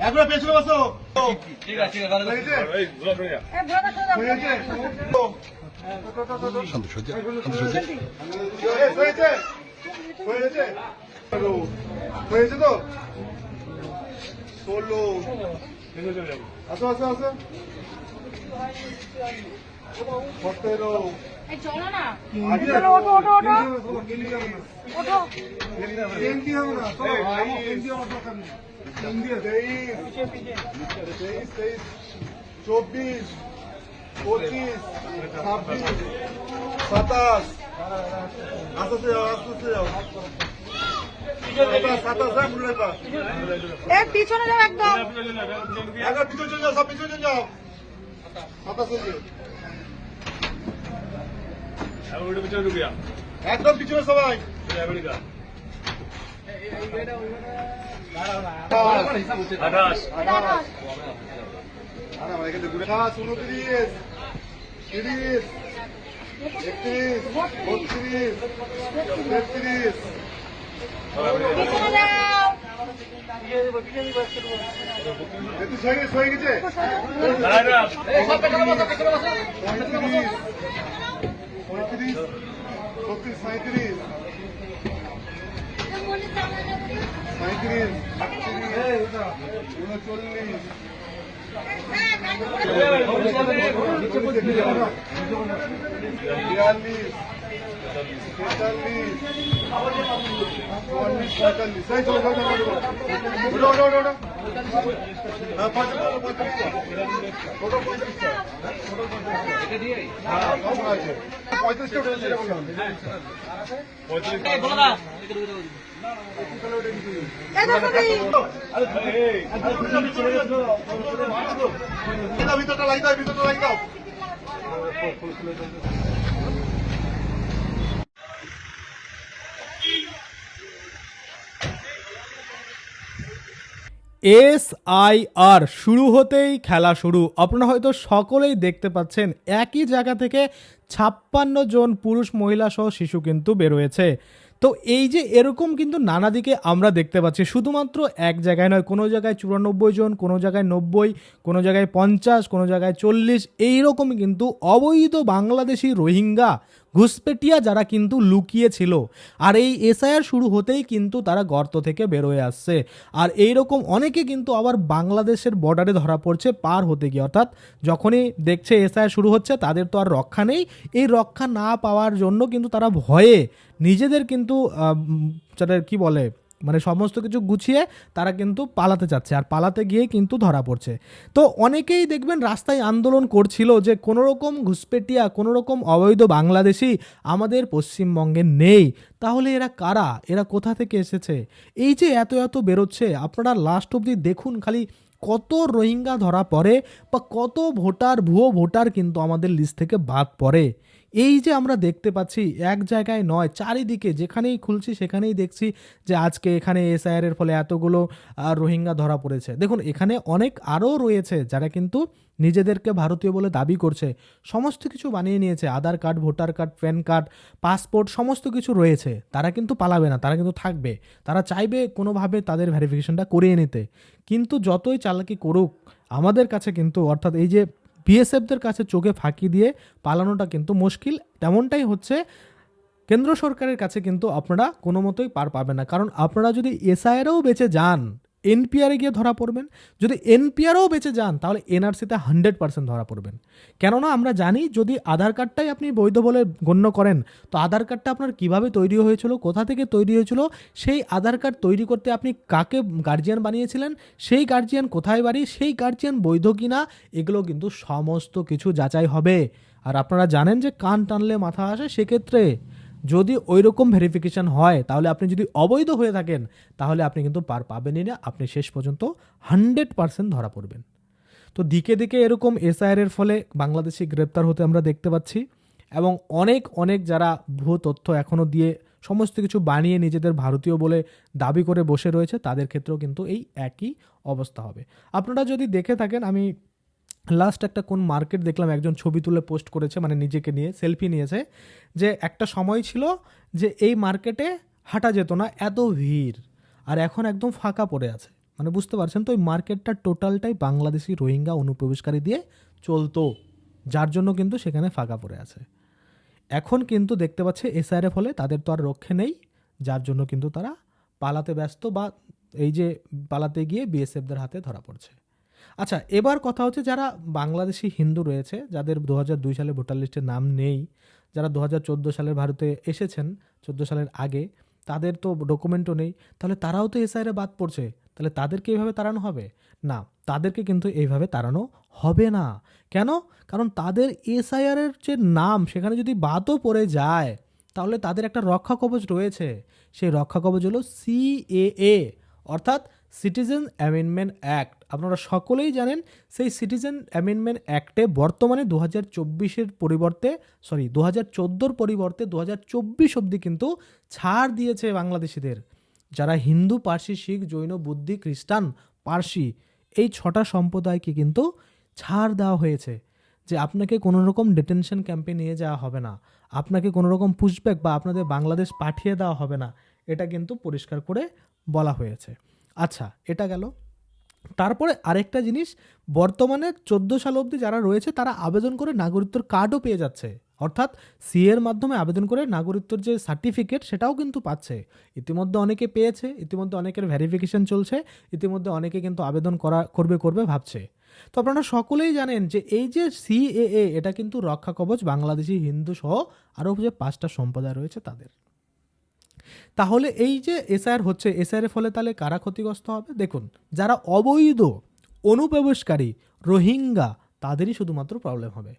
একবার পেছনে বসো। ঠিক আছে ঠিক আছে হয়েছে তো? ষোলো। আসো আসো আসো। সতেরো। চব্বিশ পঁচিশ ছাব্বিশ সাতাশ। আস্তে যাও আস্তে যাও। রাখবা এ পিছনে যাও একদম। পিছনে যাও সব পিছনে যাও। একদম পিছনে সবাই। আঠাশ উনত্রিশ তিরিশ একত্রিশ বত্রিশ তেত্রিশ পঁয়ত্রিশ ছত্রিশ সাঁত্রিশ সাঁত্রিশ আটত্রিশ উনচল্লিশ বিয়াল্লিশ ভিতরটা লাগাই দাও ভিতরটা লাগাই দাও এস আই আর শুরু হতেই খেলা শুরু। আপনারা হয়তো সকলেই দেখতে পাচ্ছেন, একই জায়গা থেকে ছাপ্পান্ন জন পুরুষ, মহিলা সহ শিশু কিন্তু বেরোয়েছে। তো এই যে এরকম কিন্তু নানা দিকে আমরা দেখতে পাচ্ছি, শুধুমাত্র এক জায়গায় নয়, কোনো জায়গায় চুরানব্বই জন, কোনো জায়গায় নব্বই, কোনো জায়গায় পঞ্চাশ, কোনো জায়গায় চল্লিশ এইরকম কিন্তু অবৈধ বাংলাদেশি রোহিঙ্গা ঘুসপেটিয়া যারা কিন্তু লুকিয়েছিল। আর এই এসআইআর শুরু হতেই কিন্তু তারা গর্ত থেকে বেরোয় আসছে। আর এই রকম অনেকে কিন্তু আবার বাংলাদেশের বর্ডারে ধরা পড়ছে, পার হতে গিয়ে। অর্থাৎ যখনই দেখছে এসআইআর শুরু হচ্ছে, তাদের তো আর রক্ষা নেই। এই রক্ষা না পাওয়ার জন্য কিন্তু তারা ভয়ে নিজেদের কিন্তু যাদের কি বলে মানে সমস্ত কিছু গুছিয়ে তারা কিন্তু পালাতে চাচ্ছে আর পালাতে গিয়ে কিন্তু ধরা পড়ছে। তো অনেকেই দেখবেন রাস্তায় আন্দোলন করছিল যে কোনো রকম ঘুসপেটিয়া কোনো রকম অবৈধ বাংলাদেশি আমাদের পশ্চিমবঙ্গে নেই। তাহলে এরা কারা? এরা কোথা থেকে এসেছে? এই যে এত এত বেরোচ্ছে, আপনারা লাস্ট অবধি দেখুন খালি কত রোহিঙ্গা ধরা পড়ে বা কত ভোটার, ভুয়ো ভোটার কিন্তু আমাদের লিস্ট থেকে বাদ পড়ে। এই যে আমরা দেখতে পাচ্ছি, এক জায়গায় নয়, চারিদিকে যেখানেই খুলছি সেখানেই দেখছি যে আজকে এখানে এসআইআর এর ফলে এতগুলো রোহিঙ্গা ধরা পড়েছে। দেখুন, এখানে অনেক আরও রয়েছে যারা কিন্তু নিজেদেরকে ভারতীয় বলে দাবি করছে। সমস্ত কিছু বানিয়ে নিয়েছে, Aadhaar card, voter card, PAN card, passport, সমস্ত কিছু রয়েছে। তারা কিন্তু পালাবে না, তারা কিন্তু থাকবে। তারা চাইবে কোনোভাবে তাদের ভেরিফিকেশনটা করিয়ে নিতে। কিন্তু যতই চালাকি করুক, আমাদের কাছে কিন্তু অর্থাৎ এই যে বিএসএফদের কাছে চোখে ফাঁকি দিয়ে পালানোটা কিন্তু মুশকিল। তেমনটাই হচ্ছে কেন্দ্র সরকারের কাছে কিন্তু আপনারা কোনো মতোই পার পাবে না। কারণ আপনারা যদি এসআইআরও বেঁচে যান এনপিআরে গিয়ে ধরা পড়বেন। যদি এনপিআরও বেঁচে যান, তাহলে এনআরসিতে হান্ড্রেড পার্সেন্ট ধরা পড়বেন। কেননা আমরা জানি যদি আধার কার্ডটাই আপনি বৈধ বলে গণ্য করেন, তো আধার কার্ডটা আপনার কীভাবে তৈরি হয়েছিল, কোথা থেকে তৈরি হয়েছিল, সেই আধার কার্ড তৈরি করতে আপনি কাকে গার্জিয়ান বানিয়েছিলেন, সেই গার্জিয়ান কোথায় বাড়ি, সেই গার্জিয়ান বৈধ কিনা, এগুলো কিন্তু সমস্ত কিছু যাচাই হবে। আর আপনারা জানেন যে কান টানলে মাথা আসে, সেক্ষেত্রে যদি ওই রকম ভেরিফিকেশন হয়, তাহলে আপনি যদি অবৈধ হয়ে থাকেন, তাহলে আপনি কিন্তু পার পাবেনই না। আপনি শেষ পর্যন্ত হান্ড্রেড পার্সেন্ট ধরা পড়বেন। তো দিকে দিকে এরকম এসআইআর এর ফলে বাংলাদেশি গ্রেপ্তার হতে আমরা দেখতে পাচ্ছি এবং অনেক অনেক যারা ভুয়ো তথ্য এখনও দিয়ে সমস্ত কিছু বানিয়ে নিজেদের ভারতীয় বলে দাবি করে বসে রয়েছে, তাদের ক্ষেত্রেও কিন্তু এই একই অবস্থা হবে। আপনারা যদি দেখে থাকেন, আমি লাস্ট একটা কোন মার্কেট দেখলাম, একজন ছবি তুলে পোস্ট করেছে মানে নিজেকে নিয়ে সেলফি নিয়েছে, যে একটা সময় ছিল যে এই মার্কেটে হাঁটা যেত না, এত ভিড়। আর এখন একদম ফাঁকা পড়ে আছে। মানে বুঝতে পারছেন তো ওই মার্কেটটা টোটালটাই বাংলাদেশি রোহিঙ্গা অনুপ্রবেশকারী দিয়ে চলতো, যার জন্য কিন্তু সেখানে ফাঁকা পড়ে আছে। এখন কিন্তু দেখতে পাচ্ছে এসআইআর ফলে তাদের তো আর রক্ষে নেই, যার জন্য কিন্তু তারা পালাতে ব্যস্ত বা এই যে পালাতে গিয়ে বিএসএফদের হাতে ধরা পড়ছে। আচ্ছা এবার কথা হচ্ছে যারা বাংলাদেশি হিন্দু রয়েছে, যাদের দু দুই সালে ভোটার লিস্টে নাম নেই, যারা দু হাজার সালের ভারতে এসেছেন, চোদ্দ সালের আগে, তাদের তো ডকুমেন্টও নেই, তাহলে তারাও তো এসআইআরে বাদ পড়ছে, তাহলে তাদেরকে এইভাবে তাড়ানো হবে? না, তাদেরকে কিন্তু এইভাবে তাড়ানো হবে না। কেন? কারণ তাদের এসআইআর এর যে নাম, সেখানে যদি বাদও পড়ে যায়, তাহলে তাদের একটা রক্ষা কবচ রয়েছে, সেই রক্ষা কবচ হলো সিএএ অর্থাৎ সিটিজেন অ্যামেন্ডমেন্ট অ্যাক্ট। আপনারা সকলেই জানেন সেই সিটিজেন অ্যামেন্ডমেন্ট অ্যাক্টে বর্তমানে দু হাজার চব্বিশের পরিবর্তে সরি দু হাজার চোদ্দোর পরিবর্তে দু হাজার চব্বিশ অব্দি কিন্তু ছাড় দিয়েছে বাংলাদেশিদের। যারা হিন্দু, পার্সি, শিখ, জৈন, বুদ্ধি, খ্রিস্টান, পার্সি, এই ছটা সম্প্রদায়কে কিন্তু ছাড় দেওয়া হয়েছে যে আপনাকে কোনো রকম ডিটেনশন ক্যাম্পে নিয়ে যাওয়া হবে না। আপনাকে কোনো রকম পুশব্যাক বা আপনাদের বাংলাদেশ পাঠিয়ে দেওয়া হবে না। এটা কিন্তু পরিষ্কার করে বলা হয়েছে। আচ্ছা এটা গেল। তারপরে আরেকটা জিনিস, বর্তমানে চোদ্দ সাল অবধি যারা রয়েছে, তারা আবেদন করে নাগরিকত্বর কার্ডও পেয়ে যাচ্ছে। অর্থাৎ সি এর মাধ্যমে আবেদন করে নাগরিকত্বর যে সার্টিফিকেট সেটাও কিন্তু পাচ্ছে। ইতিমধ্যে অনেকে পেয়েছে, ইতিমধ্যে অনেকের ভেরিফিকেশন চলছে, ইতিমধ্যে অনেকে কিন্তু আবেদন করা, করবে করবে ভাবছে। তো আপনারা সকলেই জানেন যে এই যে সিএএ এটা কিন্তু রক্ষা কবচ বাংলাদেশি, হিন্দু সহ আরও যে পাঁচটা সম্প্রদায় রয়েছে তাদের। তাহলে এই যে এসআইআর হচ্ছে, এসআইআর এর ফলে তাহলে কারা ক্ষতিগ্রস্ত হবে? দেখুন, যারা অবৈধ, অনুপ্রবেশকারী, রোহিঙ্গা, তাদেরই শুধুমাত্র প্রবলেম হবে।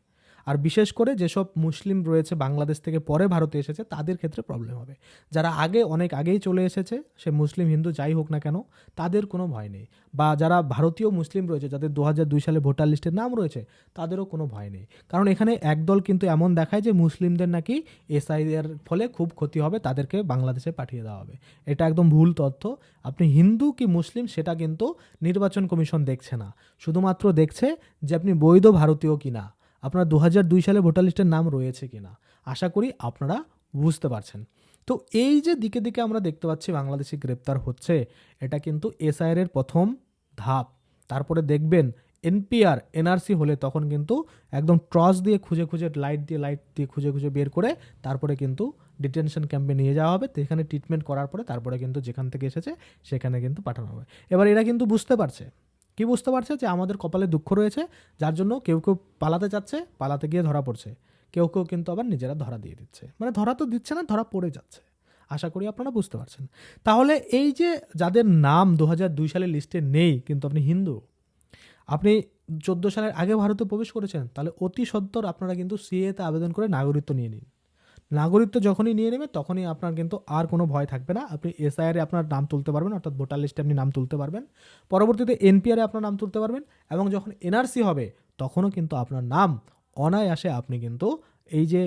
আর বিশেষ করে যেসব মুসলিম রয়েছে বাংলাদেশ থেকে পরে ভারতে এসেছে, তাদের ক্ষেত্রে প্রবলেম হবে। যারা আগে, অনেক আগেই চলে এসেছে, সে মুসলিম, হিন্দু, যাই হোক না কেন, তাদের কোনো ভয় নেই। বা যারা ভারতীয় মুসলিম রয়েছে, যাদের দু সালে ভোটার লিস্টের নাম রয়েছে, তাদেরও কোনো ভয় নেই। কারণ এখানে একদল কিন্তু এমন দেখায় যে মুসলিমদের নাকি এসআইআর ফলে খুব ক্ষতি হবে, তাদেরকে বাংলাদেশে পাঠিয়ে দেওয়া হবে। এটা একদম ভুল তথ্য। আপনি হিন্দু কি মুসলিম, সেটা কিন্তু নির্বাচন কমিশন দেখছে না। শুধুমাত্র দেখছে যে আপনি বৈধ ভারতীয় কিনা। আপনার দু সালে ভোটার লিস্টের নাম রয়েছে কিনা? আশা করি আপনারা বুঝতে পারছেন। তো এই যে দিকে দিকে আমরা দেখতে পাচ্ছি বাংলাদেশি গ্রেপ্তার হচ্ছে, এটা কিন্তু এসআইআর এর প্রথম ধাপ। তারপরে দেখবেন এনপিআর, এনআরসি হলে তখন কিন্তু একদম ট্রস দিয়ে খুঁজে খুঁজে লাইট দিয়ে লাইট দিয়ে খুঁজে খুঁজে বের করে তারপরে কিন্তু ডিটেনশন ক্যাম্পে নিয়ে যাওয়া হবে। তো এখানে ট্রিটমেন্ট করার পরে তারপরে কিন্তু যেখান থেকে এসেছে সেখানে কিন্তু পাঠানো হবে। এবার এরা কিন্তু বুঝতে পারছে কি বুঝতে পারছে যে আমাদের কপালে দুঃখ রয়েছে, যার জন্য কেউ কেউ পালাতে চাচ্ছে, পালাতে গিয়ে ধরা পড়ছে। কেউ কেউ কিন্তু আবার নিজেরা ধরা দিয়ে দিচ্ছে। মানে ধরা তো দিচ্ছে না, ধরা পড়ে যাচ্ছে। আশা করি আপনারা বুঝতে পারছেন। তাহলে এই যে যাদের নাম দু হাজার দুই সালের লিস্টে নেই, কিন্তু আপনি হিন্দু, আপনি চোদ্দ সালের আগে ভারতে প্রবেশ করেছেন, তাহলে অতি সত্বর আপনারা কিন্তু সিএতে আবেদন করে নাগরিকত্ব নিয়ে নিন। নাগরিকত্ব যখনই নিয়ে নেবে, তখনই আপনার কিন্তু আর কোনো ভয় থাকবে না। আপনি এসআইআরে আপনার নাম তুলতে পারবেন, অর্থাৎ ভোটার লিস্টে আপনি নাম তুলতে পারবেন। পরবর্তীতে এনপিআরে আপনার নাম তুলতে পারবেন এবং যখন এনআরসি হবে, তখনও কিন্তু আপনার নাম অনায়াসে আপনি কিন্তু এই যে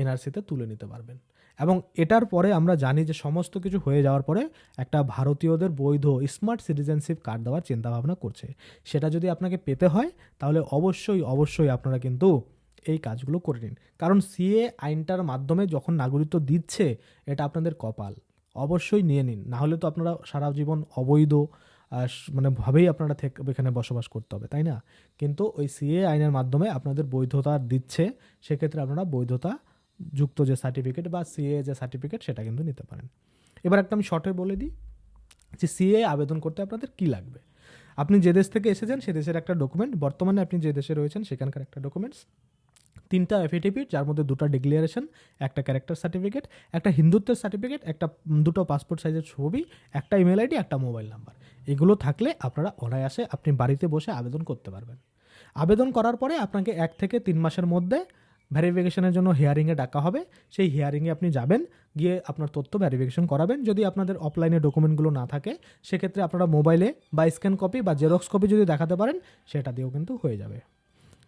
এনআরসিতে তুলে নিতে পারবেন। এবং এটার পরে আমরা জানি যে সমস্ত কিছু হয়ে যাওয়ার পরে একটা ভারতীয়দের বৈধ স্মার্ট সিটিজেনশিপ কার্ড দেওয়ার চিন্তাভাবনা করছে। সেটা যদি আপনাকে পেতে হয়, তাহলে অবশ্যই অবশ্যই আপনারা কিন্তু এই কাজগুলো করে নিন। কারণ সিএ আইনটার মাধ্যমে যখন নাগরিকত্ব দিচ্ছে, এটা আপনাদের কপাল। অবশ্যই নিয়ে নিন। না হলে তো আপনারা সারা জীবন অবৈধ মানে ভাবেই আপনারা এখানে বসবাস করতে হবে, তাই না? কিন্তু ওই সিএ আইনের মাধ্যমে আপনাদের বৈধতা দিচ্ছে, সেক্ষেত্রে আপনারা বৈধতা যুক্ত যে সার্টিফিকেট বা সিএ যে সার্টিফিকেট সেটা কিন্তু নিতে পারেন। এবার একটা আমি শর্টে বলে দিই যে সিএ আবেদন করতে আপনাদের কি লাগবে? আপনি যে দেশ থেকে এসেছেন, সে দেশের একটা ডকুমেন্ট বর্তমানে আপনি যে দেশে রয়েছেন, সেখানকার একটা ডকুমেন্টস তিনটা এফিডেভিট যার মধ্যে দুটো ডিক্লিয়ারেশন একটা ক্যারেক্টার সার্টিফিকেট একটা হিন্দুত্বের সার্টিফিকেট একটা দুটো পাসপোর্ট সাইজের ছবি, একটা ইমেল আইডি একটা মোবাইল নাম্বার এগুলো থাকলে আপনারা অনায়াসে আপনি বাড়িতে বসে আবেদন করতে পারবেন। আবেদন করার পরে আপনাকে এক থেকে তিন মাসের মধ্যে ভেরিফিকেশনের জন্য হিয়ারিংয়ে ডাকা হবে। সেই হিয়ারিংয়ে আপনি যাবেন, গিয়ে আপনার তথ্য ভেরিফিকেশন করাবেন। যদি আপনাদের অফলাইনে ডকুমেন্টগুলো না থাকে, সেক্ষেত্রে আপনারা মোবাইলে বা স্ক্যান কপি বা জেরক্স কপি যদি দেখাতে পারেন, সেটা দিয়েও কিন্তু হয়ে যাবে।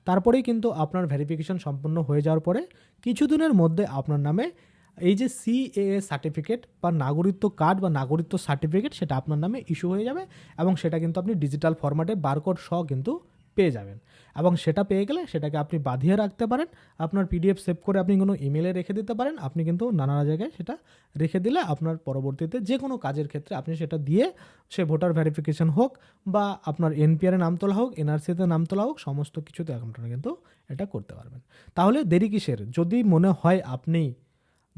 তারপরেই কিন্তু আপনার ভেরিফিকেশন সম্পন্ন হয়ে যাওয়ার পরে কিছু দিনের মধ্যে আপনার নামে এই যে সিএ সার্টিফিকেট বা নাগরিকত্ব কার্ড বা নাগরিকত্ব সার্টিফিকেট সেটা আপনার নামে ইস্যু হয়ে যাবে এবং সেটা কিন্তু আপনি ডিজিটাল ফরম্যাটে বারকোড সহ কিন্তু পেয়ে যাবেন। এবং সেটা পেয়ে গেলে সেটাকে আপনি বাঁধিয়ে রাখতে পারেন। আপনার পিডিএফ সেভ করে আপনি কোনো ইমেলে রেখে দিতে পারেন। আপনি কিন্তু নানা জায়গায় সেটা রেখে দিলে আপনার পরবর্তীতে যে কোনো কাজের ক্ষেত্রে আপনি সেটা দিয়ে সে ভোটার ভেরিফিকেশন হোক বা আপনার এনপিআরে নাম তোলা হোক এনআরসিতে নাম তোলা হোক, সমস্ত কিছুতে আপনারা কিন্তু এটা করতে পারবেন। তাহলে দেরি কিসের? যদি মনে হয় আপনি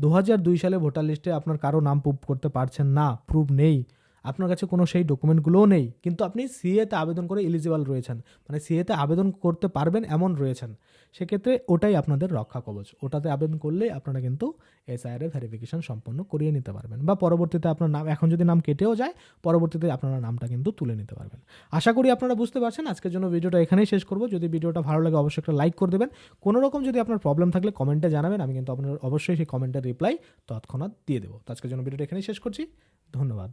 দু সালে ভোটার লিস্টে আপনার কারও নাম প্রুভ করতে পারছেন না প্রুভ নেই আপনার কাছে কোনো সেই ডকুমেন্টগুলোও নেই, কিন্তু আপনি সিএতে আবেদন করে এলিজিবল রয়েছেন। মানে সিএতে আবেদন করতে পারবেন এমন রয়েছেন। সেক্ষেত্রে ওটাই আপনাদের রক্ষা কবচ। ওটাতে আবেদন করলে আপনারা কিন্তু এসআইআর এর ভেরিফিকেশন সম্পন্ন করিয়ে নিতে পারবেন বা পরবর্তীতে আপনার নাম, এখন যদি নাম কেটেও যায়, পরবর্তীতে আপনারা নামটা কিন্তু তুলে নিতে পারবেন। আশা করি আপনারা বুঝতে পারছেন। আজকের জন্য ভিডিওটা এখানেই শেষ করব। যদি ভিডিওটা ভালো লাগে অবশ্যই একটা লাইক করে দেবেন। কোনো রকম যদি আপনার প্রবলেম থাকলে কমেন্টে জানাবেন। আমি কিন্তু আপনার অবশ্যই সেই কমেন্টের রিপ্লাই তৎক্ষণাৎ দিয়ে দেবো। আজকের জন্য ভিডিওটা এখানেই শেষ করছি। ধন্যবাদ।